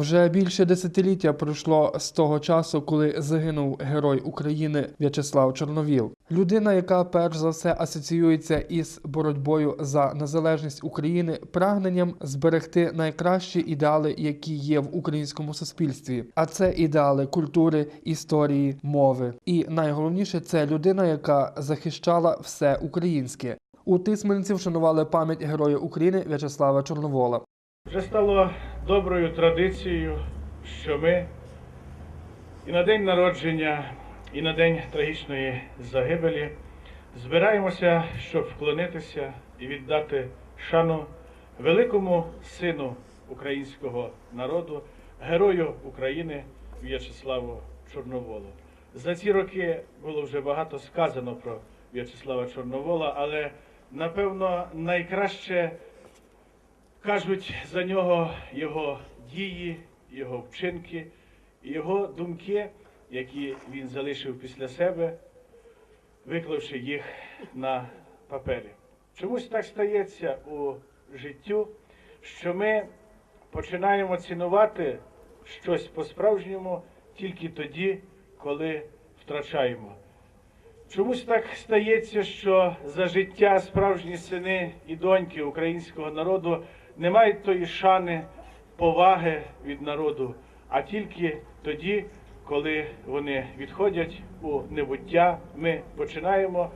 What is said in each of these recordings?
Вже більше десятиліття пройшло з того часу, коли загинув герой України В'ячеслав Чорновіл. Людина, яка перш за все асоціюється із боротьбою за незалежність України, прагненням зберегти найкращі ідеали, які є в українському суспільстві. А це ідеали культури, історії, мови. І найголовніше це людина, яка захищала все українське. У Тисменці вшанували пам'ять героя України В'ячеслава Чорновола. Вже стало доброю традицією, що ми і на день народження, і на день трагічної загибелі збираємося, щоб вклонитися і віддати шану великому сину українського народу, герою України В'ячеславу Чорноволу. За ці роки було вже багато сказано про В'ячеслава Чорновола, але напевно найкраще кажуть за нього його дії, його вчинки, його думки, які він залишив після себе, виклавши їх на папері. Чомусь так стається у життю, що ми починаємо цінувати щось по-справжньому тільки тоді, коли втрачаємо. Чомусь так стається, що за життя справжні сини і доньки українського народу не мають тої шани, поваги від народу, а тільки тоді, коли вони відходять у небуття, ми починаємо,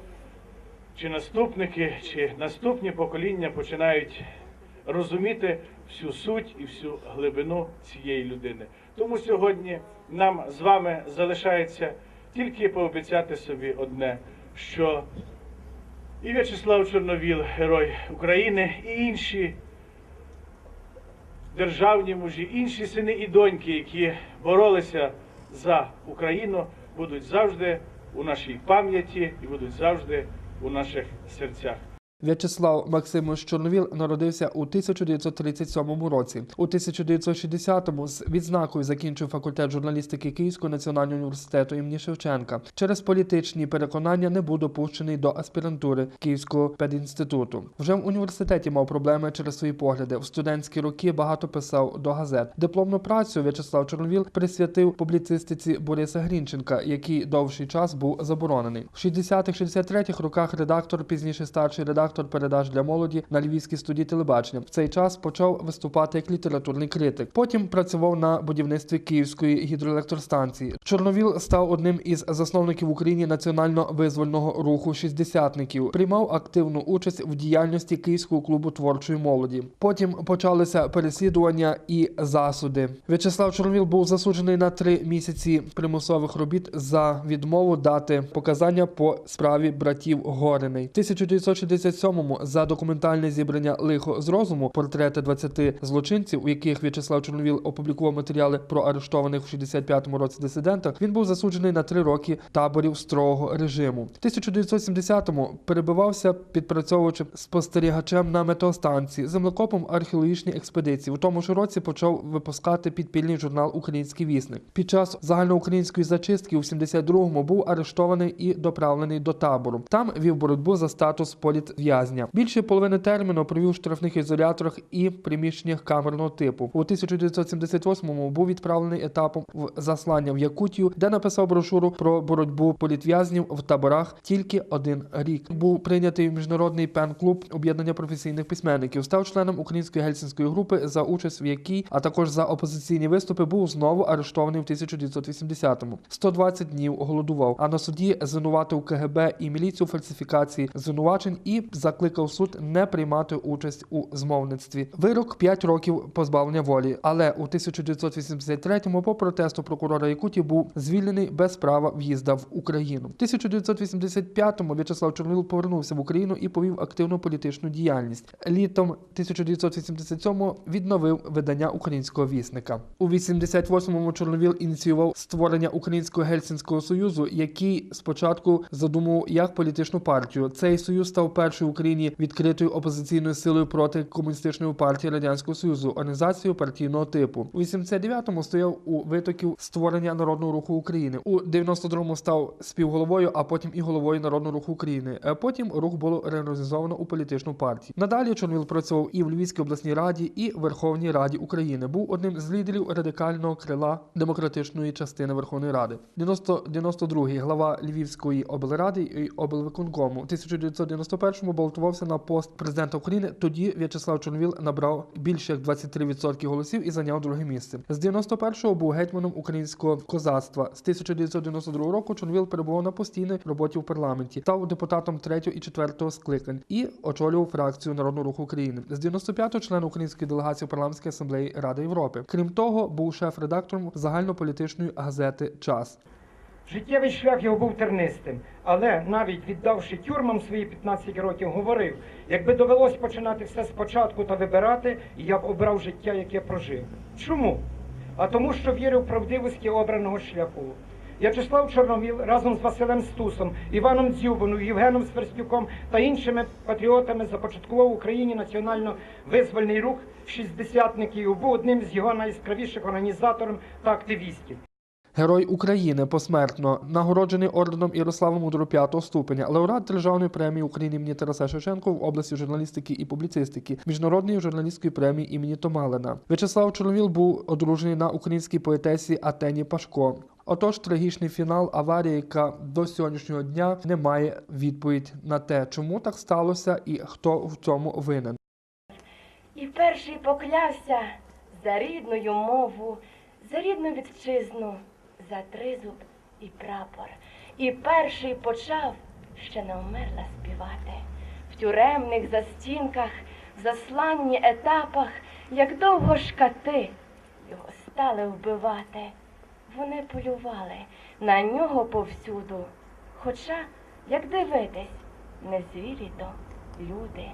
чи наступники, чи наступні покоління починають розуміти всю суть і всю глибину цієї людини. Тому сьогодні нам з вами залишається тільки пообіцяти собі одне, що і В'ячеслав Чорновіл, герой України, і інші державні мужі, інші сини і доньки, які боролися за Україну, будуть завжди у нашій пам'яті і будуть завжди у наших серцях. В'ячеслав Максимович Чорновіл народився у 1937 році. У 1960-му з відзнакою закінчив факультет журналістики Київського національного університету імені Шевченка. Через політичні переконання не був допущений до аспірантури Київського педінституту. Вже в університеті мав проблеми через свої погляди. В студентські роки багато писав до газет. Дипломну працю В'ячеслав Чорновіл присвятив публіцистиці Бориса Грінченка, який довший час був заборонений. В 60-63 роках редактор, пізніше старший редактор редактор передач для молоді на Львівській студії телебачення. В цей час почав виступати як літературний критик. Потім працював на будівництві Київської гідроелектростанції. Чорновіл став одним із засновників України національно-визвольного руху шістдесятників. Приймав активну участь в діяльності Київського клубу творчої молоді. Потім почалися переслідування і засуди. В'ячеслав Чорновіл був засуджений на три місяці примусових робіт за відмову дати показання по справі братів Горений. 1967 2007-му за документальне зібрання лихо з розуму портрети 20 злочинців, у яких В'ячеслав Чорновіл опублікував матеріали про арештованих у 65-му році дисидентах. Він був засуджений на три роки таборів строгого режиму. В 1970-му перебивався підпрацьовувачем спостерігачем на метеостанції, землекопом археологічної експедиції. У тому ж році почав випускати підпільний журнал Український вісник. Під час загальноукраїнської зачистки у 72-му був арештований і доправлений до табору. Там вів боротьбу за статус політ політв'язня. Більше половини терміну провів в штрафних ізоляторах і приміщеннях камерного типу. У 1978-му був відправлений етапом в заслання в Якутію, де написав брошуру про боротьбу політв'язнів в таборах тільки один рік. Був прийнятий міжнародний пен-клуб об'єднання професійних письменників. Став членом української гельсінської групи, за участь в якій, а також за опозиційні виступи, був знову арештований в 1980-му. 120 днів голодував. А на суді звинуватив КГБ і міліцію фальсифікації звинувачень і закликав суд не приймати участь у змовництві. Вирок 5 років позбавлення волі. Але у 1983-му по протесту прокурора Якутії був звільнений без права в'їзда в Україну. В 1985-му В'ячеслав Чорновіл повернувся в Україну і повів активну політичну діяльність. Літом 1987-му відновив видання українського вісника. У 88-му Чорновіл ініціював створення Українського гельсінського союзу, який спочатку задумав як політичну партію. Цей союз став першою в Україні відкритою опозиційною силою проти комуністичної партії радянського союзу, організацією партійного типу. У 89-му стояв у витоків створення народного руху України. У 92-му став співголовою, а потім і головою народного руху України. Е, Потім рух було реорганізовано у політичну партію. Надалі Чорновіл працював і в Львівській обласній раді, і Верховній Раді України. Був одним з лідерів радикального крила демократичної частини Верховної Ради. 90, 92-й глава Львівської облради і облвиконкому. У 1991-му балотувався на пост президента України. Тоді В'ячеслав Чорновіл набрав більше як 23% голосів і зайняв друге місце. З 91-го був гетьманом українського козацтва. З 1992 року Чорновіл перебував на постійній роботі у парламенті, став депутатом 3 і 4 скликань і очолював фракцію Народного руху України. З 95-го член української делегації у парламентській асамблеї Ради Європи. Крім того, був шеф-редактором загальнополітичної газети Час. Життєвий шлях його був тернистим, але навіть віддавши тюрмам свої 15 років, говорив, якби довелось починати все спочатку та вибирати, я б обрав життя, яке прожив. Чому? А тому, що вірив в правдивості обраного шляху. В'ячеслав Чорновіл разом з Василем Стусом, Іваном Дзюбаною, Євгеном Сверстюком та іншими патріотами започаткував в Україні національно-визвольний рух шістдесятників, був одним з його найяскравіших організаторів та активістів. Герой України посмертно нагороджений орденом Ярослава Мудрого 5 ступеня, лауреат Державної премії України імені Тараса Шевченка в області журналістики і публіцистики, міжнародної журналістської премії імені Томалина. В'ячеслав Чорновіл був одружений на українській поетесі Атені Пашко. Отож, трагічний фінал аварії, яка до сьогоднішнього дня не має відповідь на те, чому так сталося і хто в цьому винен. І перший поклявся за рідною мову, за рідну вітчизну, за тризуб і прапор. І перший почав ще не вмерла співати. В тюремних застінках, в засланні етапах, як довго шкати його стали вбивати. Вони полювали на нього повсюду. Хоча, як дивитись, не звірі то люди.